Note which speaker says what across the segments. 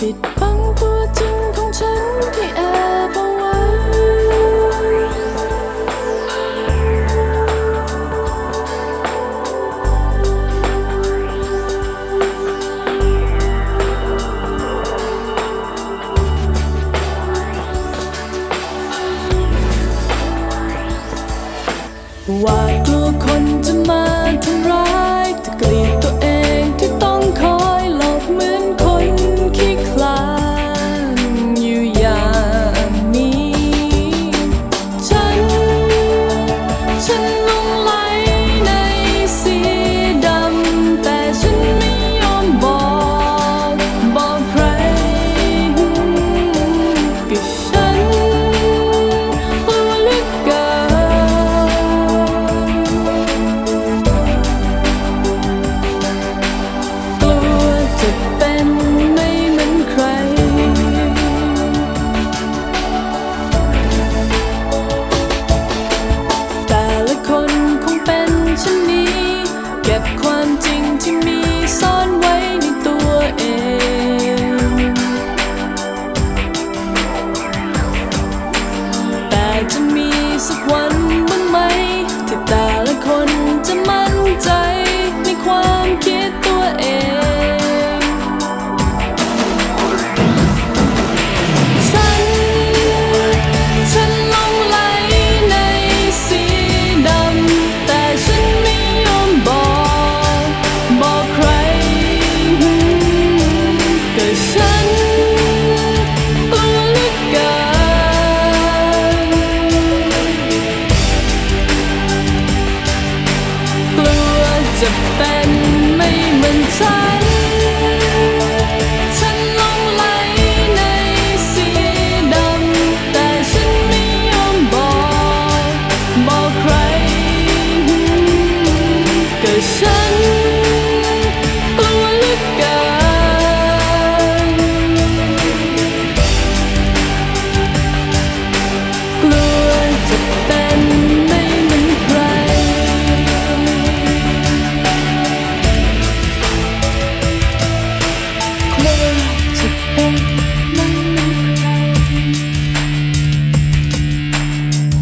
Speaker 1: ปิดบังตัวจริงของฉันที่แอบเอาไว้ หวาดกลัวคนจะมาทำร้าย จะเป็นไม่เหมือนฉัน ฉันลงไหลในสีดำ แต่ฉันไม่ยอมบอก บอกใครก็ฉัน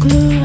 Speaker 1: glue.